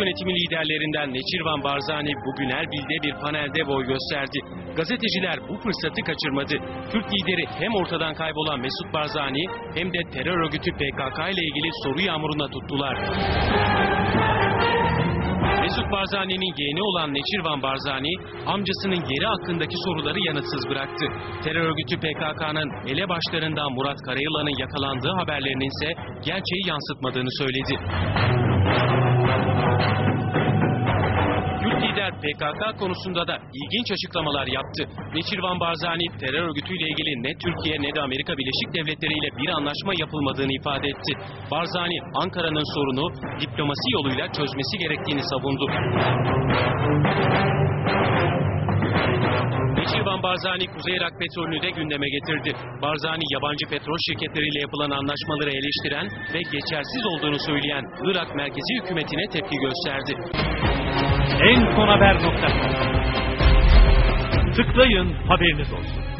yönetimi liderlerinden Neçirvan Barzani bugün Erbil'de bir panelde boy gösterdi. Gazeteciler bu fırsatı kaçırmadı. Kürt lideri hem ortadan kaybolan Mesut Barzani hem de terör örgütü PKK ile ilgili soru yağmuruna tuttular. Mesut Barzani'nin yeğeni olan Neçirvan Barzani, amcasının yeri hakkındaki soruları yanıtsız bıraktı. Terör örgütü PKK'nın elebaşlarından Murat Karayılan'ın yakalandığı haberlerinin ise gerçeği yansıtmadığını söyledi. Lider PKK konusunda da ilginç açıklamalar yaptı. Neçirvan Barzani terör örgütüyle ilgili ne Türkiye ne de Amerika Birleşik Devletleri ile bir anlaşma yapılmadığını ifade etti. Barzani Ankara'nın sorunu diplomasi yoluyla çözmesi gerektiğini savundu. Barzani Kuzey Irak petrolünü de gündeme getirdi. Barzani yabancı petrol şirketleriyle yapılan anlaşmaları eleştiren ve geçersiz olduğunu söyleyen Irak merkezi hükümetine tepki gösterdi. En son haber nokta. Tıklayın haberiniz olsun.